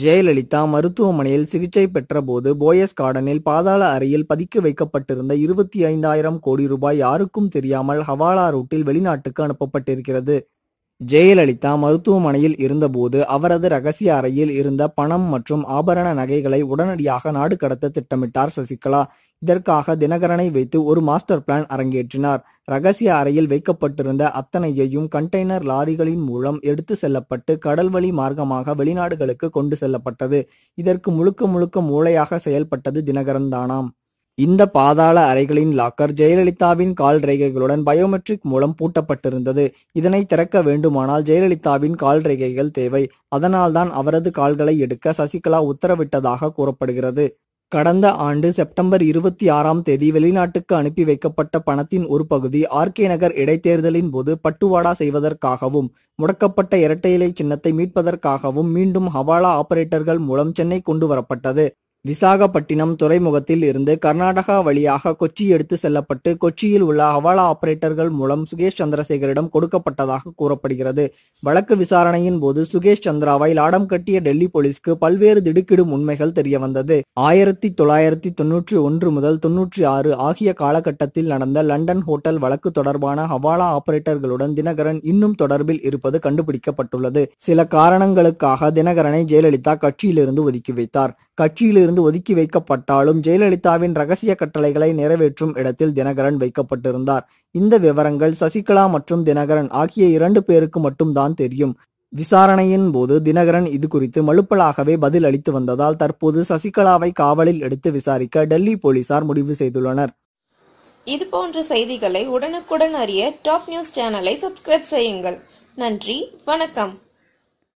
ஜெயலலிதா மருத்துவமனையில் சிகிச்சை பெற்றபோது போயஸ் கார்டனில் பாதாள அறையில் பதுக்கி வைக்கப்பட்டிருந்த இருபத்தி ஐந்தாயிரம் கோடி ரூபாய் யாருக்கும் தெரியாமல் ஹவாலா ரூட்டில் வெளிநாட்டுக்கு அனுப்பப்பட்டிருக்கிறது. ஜெயலலிதா மருத்துவமனையில் இருந்தபோது அவரது ரகசிய அறையில் இருந்த பணம் மற்றும் ஆபரண நகைகளை உடனடியாக நாடு கடத்த திட்டமிட்டார் சசிகலா. இதற்காக தினகரனை வைத்து ஒரு மாஸ்டர் பிளான் அரங்கேற்றினார். ரகசிய அறையில் வைக்கப்பட்டிருந்த அத்தனையையும் கண்டெய்னர் லாரிகளின் மூலம் எடுத்து செல்லப்பட்டு கடல்வழி மார்க்கமாக வெளிநாடுகளுக்கு கொண்டு செல்லப்பட்டது. இதற்கு முழுக்க முழுக்க மூளையாக செயல்பட்டது தினகரன் தானாம். இந்த பாதாள அறைகளின் லாக்கர் ஜெயலலிதாவின் கால் ரேகைகளுடன் பயோமெட்ரிக் மூலம் பூட்டப்பட்டிருந்தது. இதனை திறக்க வேண்டுமானால் ஜெயலலிதாவின் கால் ரேகைகள் தேவை. அதனால்தான் அவரது கால்களை எடுக்க சசிகலா உத்தரவிட்டதாக கூறப்படுகிறது. கடந்த ஆண்டு செப்டம்பர் இருபத்தி ஆறாம் தேதி வெளிநாட்டுக்கு அனுப்பி வைக்கப்பட்ட பணத்தின் ஒரு பகுதி ஆர்கே நகர் இடைத்தேர்தலின் போது பட்டுவாடா செய்வதற்காகவும் முடக்கப்பட்ட இரட்டை இலை சின்னத்தை மீட்பதற்காகவும் மீண்டும் ஹவாலா ஆபரேட்டர்கள் மூலம் சென்னை கொண்டு வரப்பட்டது. விசாகப்பட்டினம் துறைமுகத்தில் இருந்து கர்நாடகா வழியாக கொச்சி எடுத்து செல்லப்பட்டு கொச்சியில் உள்ள ஹவாலா ஆபரேட்டர்கள் மூலம் சுகேஷ் சந்திரசேகரிடம் கொடுக்கப்பட்டதாக கூறப்படுகிறது. வழக்கு விசாரணையின் போது சுகேஷ் சந்திராவை லாடம் கட்டிய டெல்லி போலீஸ்க்கு பல்வேறு திடுக்கிடும் உண்மைகள் தெரிய வந்தது ஆயிரத்தி தொள்ளாயிரத்தி தொன்னூற்றி ஒன்று முதல் தொன்னூற்றி ஆறு ஆகிய காலகட்டத்தில் நடந்த லண்டன் ஹோட்டல் வழக்கு தொடர்பான ஹவாலா ஆபரேட்டர்களுடன் தினகரன் இன்னும் தொடர்பில் இருப்பது கண்டுபிடிக்கப்பட்டுள்ளது. சில காரணங்களுக்காக தினகரனை ஜெயலலிதா கட்சியிலிருந்து ஒதுக்கி வைத்தார். கட்சியிலிருந்து ஒதுக்கி வைக்கப்பட்டாலும் ஜெயலலிதாவின் ரகசிய கட்டளைகளை நிறைவேற்றும் இடத்தில் தினகரன் வைக்கப்பட்டிருந்தார். இந்த விவரங்கள் சசிகலா மற்றும் தினகரன் ஆகிய இரண்டு பேருக்கு மட்டும்தான் தெரியும். விசாரணையின் போது தினகரன் இது குறித்து மழுப்பலாகவே பதில் அளித்து வந்ததால் தற்போது சசிகலாவை காவலில் எடுத்து விசாரிக்க டெல்லி போலீசார் முடிவு செய்துள்ளனர். இது போன்ற செய்திகளை உடனுக்குடன் அறிய டாப் நியூஸ் சேனலை சப்ஸ்கிரைப் செய்யுங்கள். நன்றி வணக்கம்.